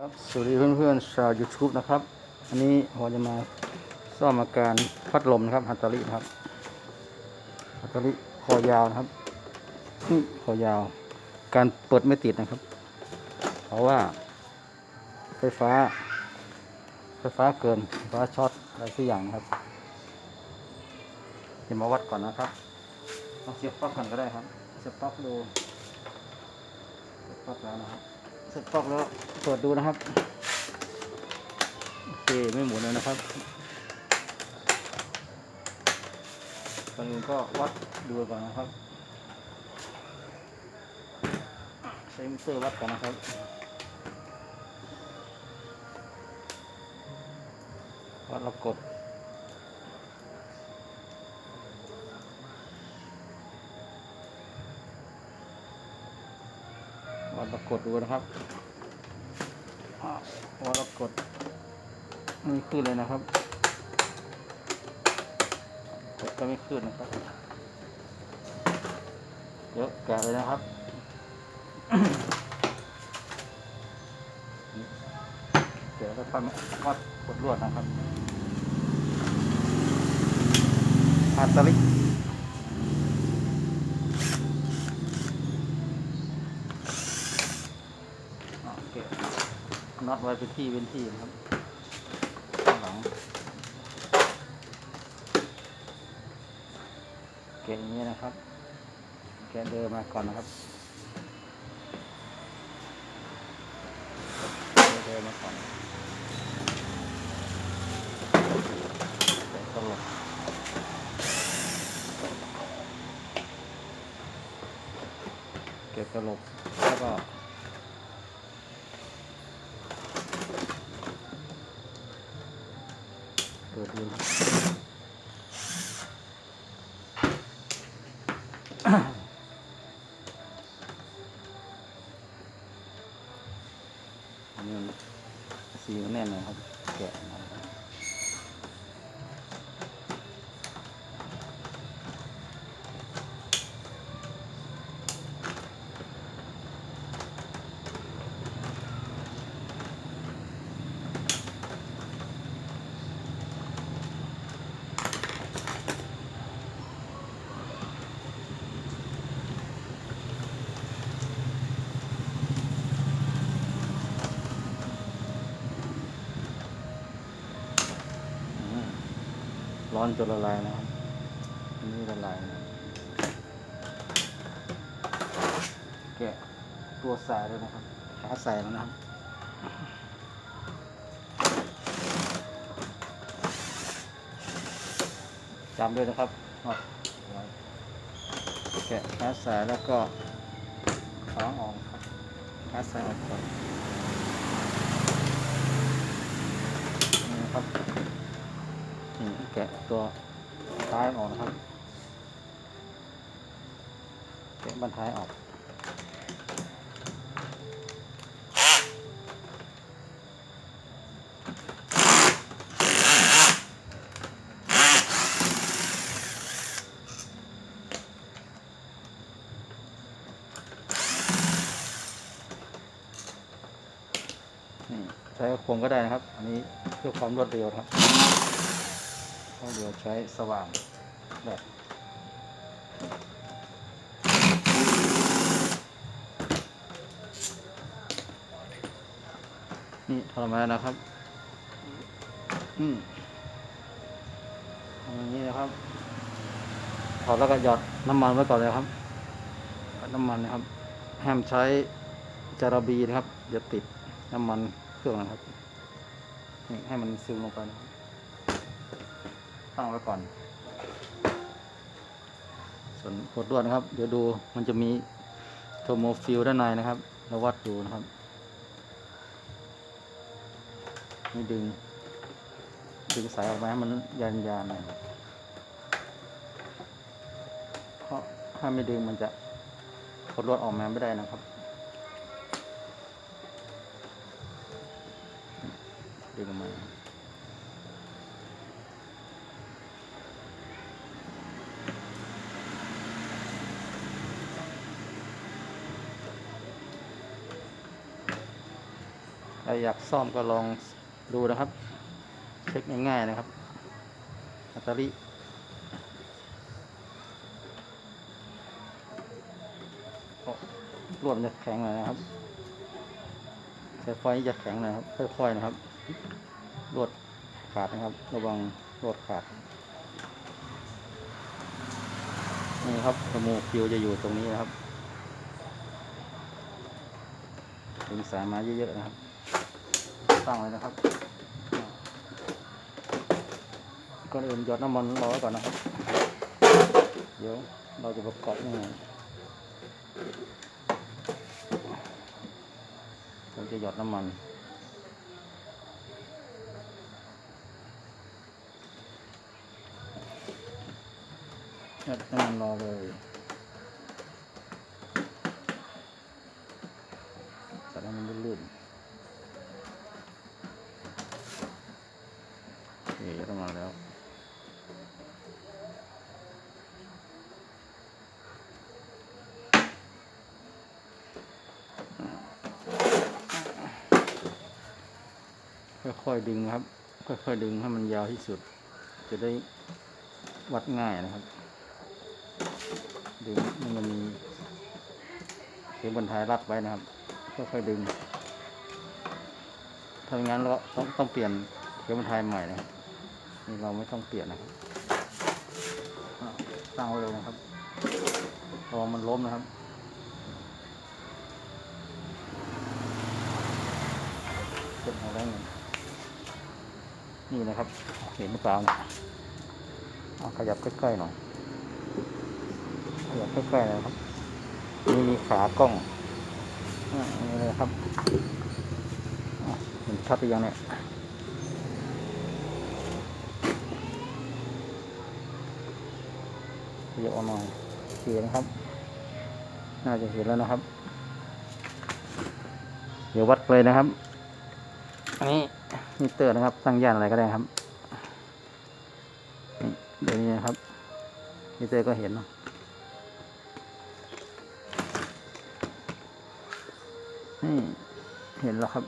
ครับสวัสดีเพื่อนๆชาว YouTube นะครับ อันนี้ผมจะมาซ่อมอาการพัดลมนะครับฮัตตารินะครับฮัตตาริคอยาวนะครับนี่คอยาว การเปิดไม่ติดนะครับ เพราะว่า ไฟฟ้า ไฟฟ้าเกินไฟฟ้าช็อตอะไรสักอย่างครับเดี๋ยวมาวัดก่อนนะครับลองเสียบปลั๊กก่อนก็ได้ครับเสียบปลั๊กดูเสียบปลั๊กแล้วนะครับ สร็จปลอกแล้วเปิดดูนะครับ โอเค ไม่หมุนเลยนะครับตอนนี้ก็วัดดูก่อนนะครับ ใช้มิเตอร์วัดก่อนนะครับวัดแล้วกด วัดแล้วกดดูนะครับพอเรากดไม่ขึ้นเลยนะครับ กดก็ไม่ขึ้นนะครับ เดี๋ยวแกะเลยนะครับแกะแล้วก็วัดกดลวดนะครับฮาตลิอ่าโอเค น็อต ไว้เป็นที่เป็นที่นะครับข้างหลังแกะอย่างนี้นะครับ แกะเดินมาก่อนนะครับแกะเดินมาก่อนแกะตลบแกะตลบแล้วก็ เปิดดูนะอันนี้มันสีมันแน่นเลยครับ แกะนะครับอืมร้ อนจนละลายนะครับอันนี้ละลายนะแกะตัวสายเลยนะครับขาใส่แล้วนะครับจำด้วยนะครับน็อตไว้แกะขาสายแล้วก็ขางออกครับขาสายออกก่อนนี่นะครับนี่ แกะตัวท้ายออกนะครับแกะบันท้ายออกนี่ใช้โคมก็ได้นะครับ อันนี้เพื่อความรวดเร็วครับ รวดเร็วใช้สว่างแบบนี่ทรมานนะครับ อืมทำอย่างนี้นะครับ ถอดแล้วก็หยอดน้ำมันไว้ก่อนเลยครับ น้ำมันนะครับ ห้ามใช้จาระบีนะครับ อย่าติดน้ำมันเครื่องนะครับ ให้มันซึมลงไปนะ ตั้งไว้ก่อน ส่วนกดลวดนะครับ เดี๋ยวดูมันจะมีโทโมฟิลด้านในนะครับเราวัดดูนะครับนี่ดึง ดึงสายออกมาให้มันยันยานหน่อยเพราะถ้าไม่ดึงมันจะกดลวดออกมาไม่ได้นะครับ ดึงออกมา อยากซ่อมก็ลองดูนะครับ เช็คง่ายๆนะครับแบตเตอรี่โอ้ลวมันจะแข็งหน่อยนะครับสายไฟจะแข็งหน่อยครับค่อยๆนะครับลวดขาดนะครับ ระวังลวดขาดนี่ครับสมูฟิวจะอยู่ตรงนี้นะครับดึงสายมาเยอะๆนะครับ ตั้งเลยนะครับก่อนอื่นหยดน้ำมันรอไว้ก่อนนะครับ เดี๋ยวเราจะประกอบนี่เราจะหยดน้ำมันหยดน้ำมันรอเลยใส่ให้มันลื่นๆ โอเคต้องมาแล้ว ค่อยๆดึงครับ ค่อยๆดึงให้มันยาวที่สุด จะได้วัดง่ายนะครับ ดึงให้มันมีเข็มบนท้ายรัดไว้นะครับ ค่อยๆดึง ถ้าไม่งั้นเราต้องต้องเปลี่ยนเข็มบนท้ายใหม่นะครับนี่เราไม่ต้องเปลี่ยนนะครับตั้งไว้เลยนะครับระวังมันล้มนะครับเก็บเอาไว้หนึ่ง นี่นะครับ เห็นหรือเปล่าเนี่ยเอาขยับใกล้ๆหน่อยขยับใกล้ๆน่อยครับ นี่มีขากล้องนี่เลยครับเห็นชัดหรือยังเนี่ยเยอาหน่อยโอเคนะครับ น่าจะเห็นแล้วนะครับ เดี๋ยววัดเลยนะครับ อันนี้ มิเตอร์นะครับตั้งย่านอะไรก็ได้ครับนี่เดี๋ยวนี้นะครับมิเตอร์ก็เห็นเนาะนี่เห็นแล้วครับ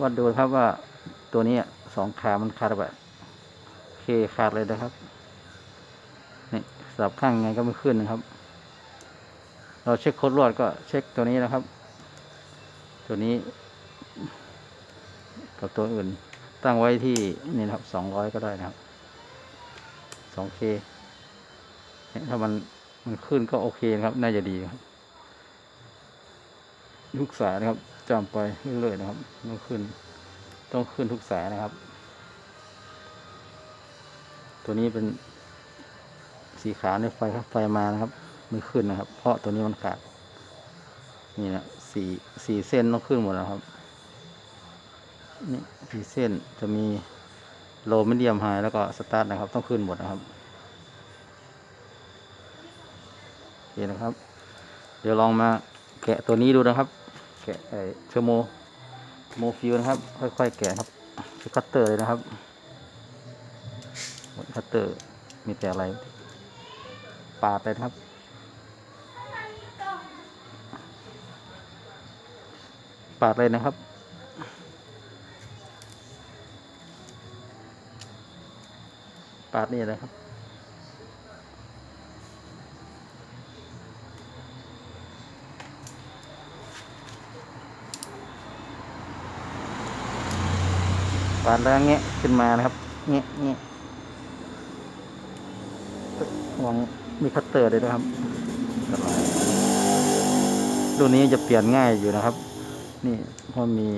วัดดูครับว่าตัวนี้สองขา มันขาดแบบเคขาดเลยนะครับนี่สับข้างไงก็ไม่ขึ้นนะครับ เราเช็คโค้ดลวดก็เช็คตัวนี้นะครับ ตัวนี้ กับตัวอื่น ตั้งไว้ที่นี่นะครับสองร้อยก็ได้นะครับสองเคถ้ามันมันขึ้นก็โอเคนะครับ น่าจะดีครับทุกสายนะครับจำไปเรื่อยๆนะครับต้องขึ้น ต้องขึ้นทุกสายนะครับ ตัวนี้เป็นสีขาวในไฟครับไฟมานะครับไม่ขึ้นนะครับ เพราะตัวนี้มันขาดนี่นะสี่สี่เส้นต้องขึ้นหมดแล้วครับ นี่สี่เส้นจะมีโลมิเดียมไฮแล้วก็สตาร์ทนะครับ ต้องขึ้นหมดนะครับโอเคนะครับ เดี๋ยวลองมาแกะตัวนี้ดูนะครับ แกะไอ้เทอร์โมโมฟิวนะครับ ค่อยๆแกะครับใช้คัตเตอร์เลยนะครับคัตเตอร์มีแต่อะไรปาดเลยนะครับปาดเลยนะครับ ปาดนี่เลยครับ ปาดแล้วแงะขึ้นมานะครับแงะแงะวางมีคัตเตอร์เลยนะครับรุ่นนี้จะเปลี่ยนง่ายอยู่นะครับ นี่เพรามี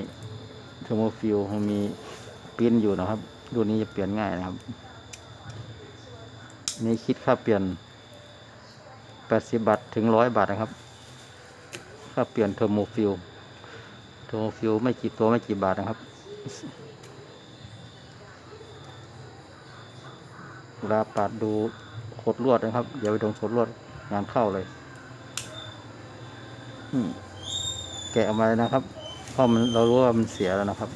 เทอร์โมฟิลมันมีปิ้นอยู่นะครับรุ่นนี้จะเปลี่ยนง่ายนะครับ นี่คิดค่าเปลี่ยนแปดสิบบาทถึงร้อยบาทนะครับ ค่าเปลี่ยนเทอร์โมฟิลเทอร์โมฟิลไม่กี่ตัวไม่กี่บาทนะครับเวลาปาดดูโคดลวดนะครับอย่าไปโดนโคดลวดงานเข้าเลยแกะออกมาเลยนะครับ เพราะมันเรารู้ว่ามันเสียแล้วนะครับ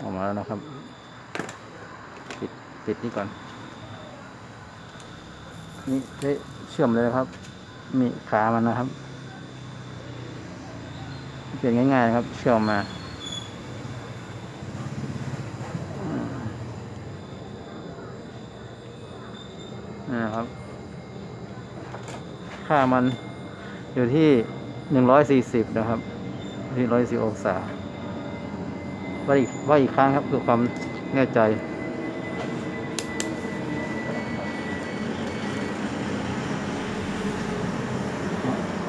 ออกมาแล้ว นะครับติดนี่ก่อน นี่ได้เชื่อมเลยนะครับ มีขามันนะครับเปลี่ยนง่ายๆนะครับ เชื่อมมานี่นะครับ ค่ามันอยู่ที่หนึ่งร้อยสี่สิบนะครับ ที่ร้อยสี่องศา ว่าอีกว่าอีกครั้งครับคือความแน่ใจ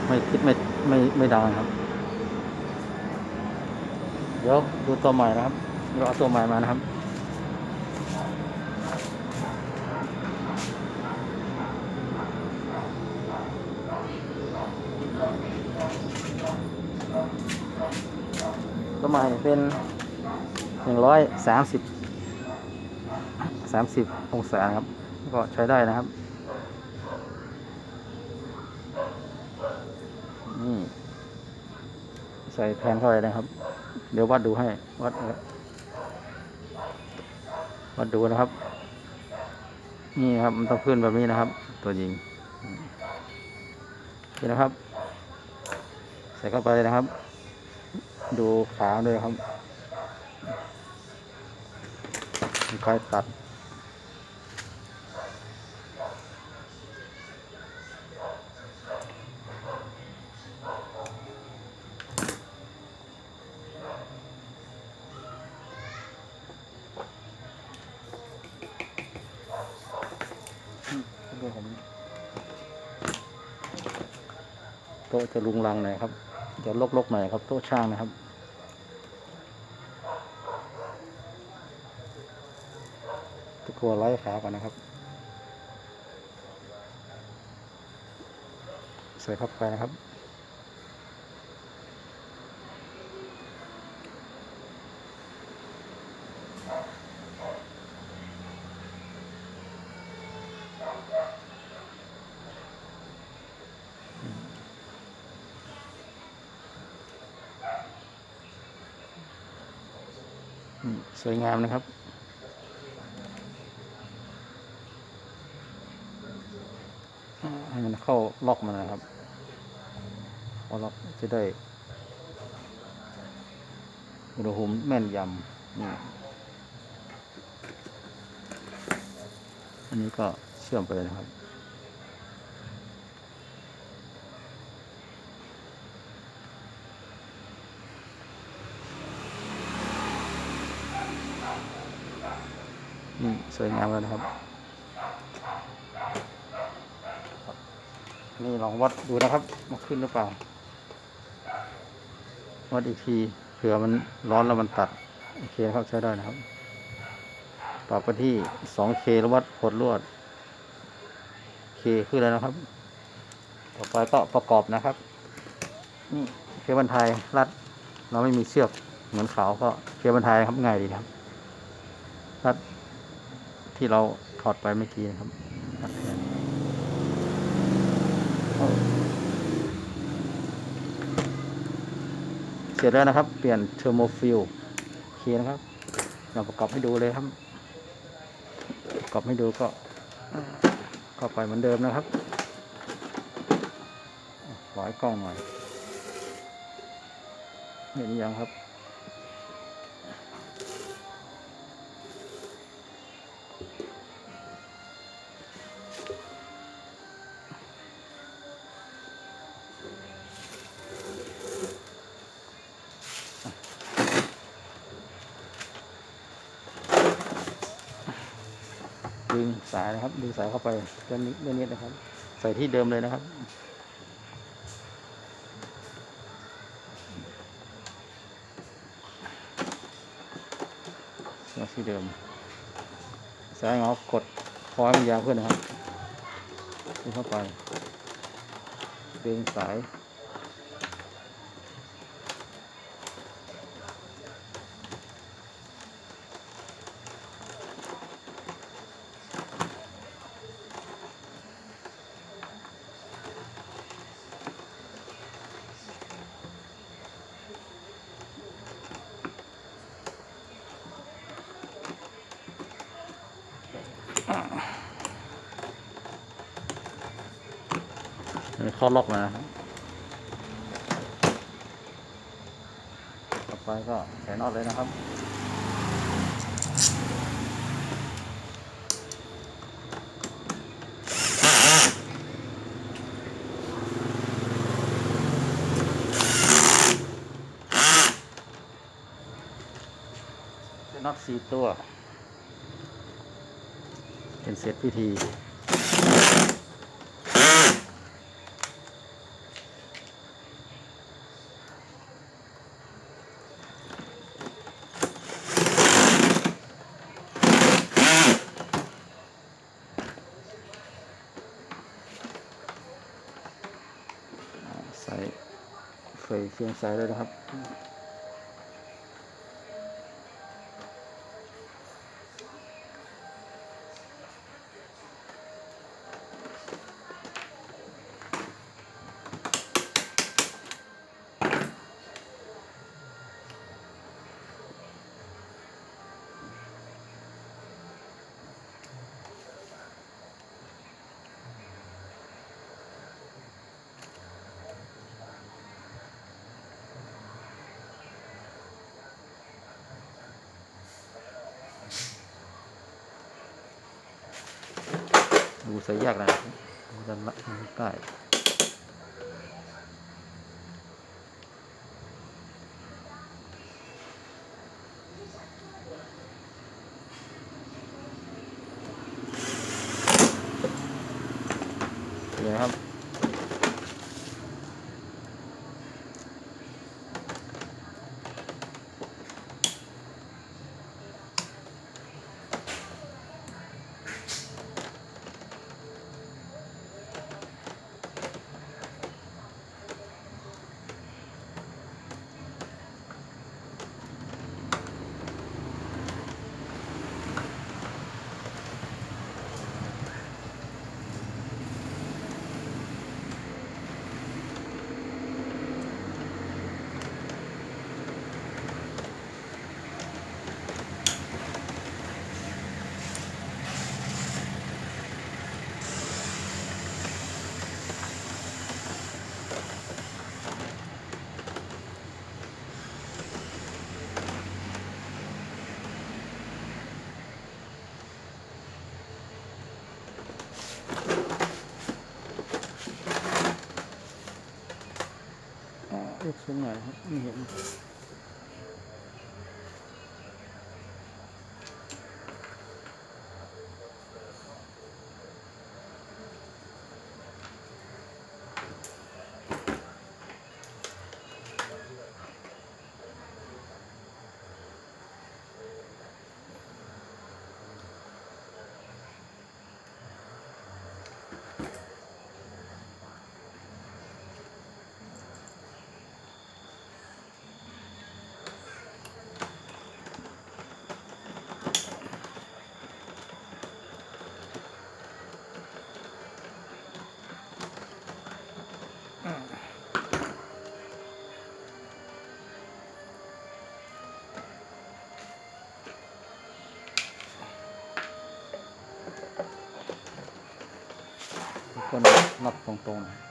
ไม่คิดไม่ไม่ไม่ดังครับ เดี๋ยวดูตัวใหม่นะครับเราเอาตัวใหม่มานะครับตัวใหม่เป็น หนึ่งร้อยสามสิบสามสิบองศาครับ ก็ใช้ได้นะครับนี่ใส่แทนเข้าไปนะครับ เดี๋ยววัดดูให้วัดวัดดูนะครับ นี่ครับมันต้องขึ้นแบบนี้นะครับ ตัวยิงนี่นะครับ ใส่เข้าไปนะครับ ดูขาด้วยครับมี คอยตัด โต๊ะจะลุงลังหน่อยครับ จะลกๆหน่อยครับ โต๊ะช่างนะครับ ตัวไล่ขาก่อนนะครับ ใส่เข้าไปนะครับ สวยงามนะครับ อ่าให้มันเข้า ล็อกมันนะครับพอล็อกจะได้อุณหภูมิแม่นยำนี่อันนี้ก็เชื่อมไปนะครับนี่สวยงามแล้วนะครับ นี่ลองวัดดูนะครับมาขึ้นหรือเปล่า วัดอีกทีเผื่อมันร้อนแล้วมันตัด โอเคครับใช้ได้นะครับ ปรับไปที่ 2K แล้ววัดผลลวด K ขึ้นแล้วนะครับ ต่อไปก็ประกอบนะครับ นี่เคเบันไทยรัด เราไม่มีเชือกเหมือนเขาก็เคเบันไทยครับง่ายดีครับรัดที่เราถอดไปเมื่อกี้นะครับรัดแทน เสร็จแล้วนะครับ เปลี่ยนเทอร์โมฟิลโอเคนะครับ เราประกอบให้ดูเลยครับประกอบให้ดูก็เข้าไปเหมือนเดิมนะครับขอให้กล้องหน่อย เห็นยังครับ ดึงสายนะครับ ดึงสายเข้าไปเรื่อนี้เรื่องนี้นะครับ ใส่ที่เดิมเลยนะครับใส่ที่เดิม สายงอกดคอยมันยาวขึ้นนะครับดึงเข้าไปดึงสาย ข้อล็อกมาต่อไปก็ใส่น็อตเลยนะครับน็อตสี่ตัว เป็นเสร็จพิธี ใส่ ใส่เฟืองใส่เลยนะครับ ดูใส่ยากนะครับดูด้านละใกล้เดี๋ยวครับ อ๋อเอ็ กซ์เป็นไงครับไม่เห็นก็น็อตตรงๆ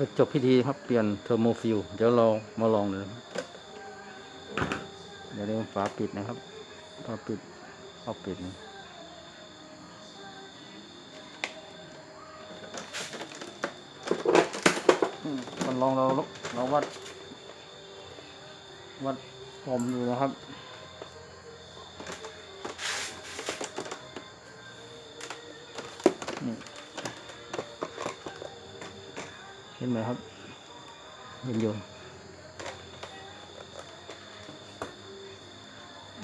ไปจบพิธีครับ เปลี่ยนเทอร์โมฟิลเดี๋ยวเรามาลองเลยนะครับเดี๋ยวเรียกฝาปิดนะครับฝาปิดเอาปิดนะมมันลองเราเราวัด วัดผมอยู่นะครับ เห็นไหมครับเห็นอยู่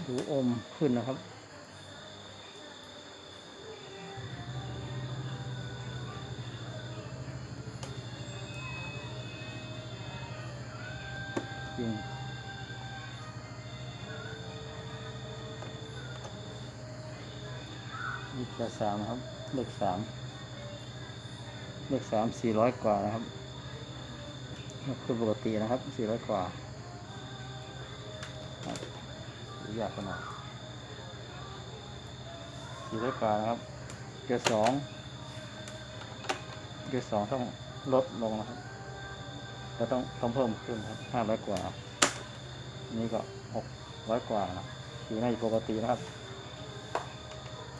ดูอมขึ้นนะครับยิงเลขสามครับ เลขสาม เลขสามสี่ร้อยกว่านะครับ คือปกตินะครับสี่ร้อยกว่าอยากกันหน่อยสี่ร้อยกว่านะครับ เกียร์สองเกียร์สองต้องลดลงนะครับก็ต้องต้องเพิ่มขึ้นครับห้าร้อยกว่า นี่ก็หกร้อยกว่านะอยู่ในปกตินะครับ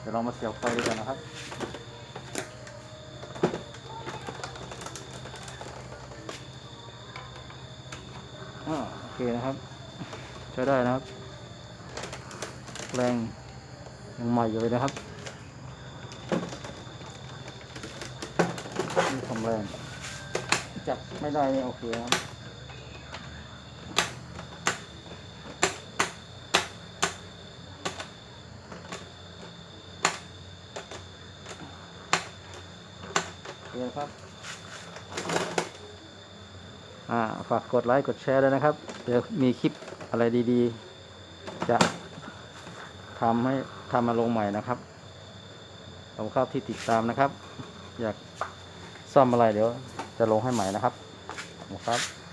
เดี๋ยวเรามาเสียบไฟดูกันนะครับ เคนะครับใช้ได้นะครับ แรงยังใหม่อยู่เลยนะครับนี่ความแรงจับไม่ได้โอเคครับโอเคครับ อ่า ฝากกดไลค์ กดแชร์ด้วยนะครับ เดี๋ยวมีคลิปอะไรดีๆ จะทำให้ทำมาลงใหม่นะครับขอบคุณที่ติดตามนะครับ อยากซ่อมอะไรเดี๋ยวจะลงให้ใหม่นะครับขอบคุณครับ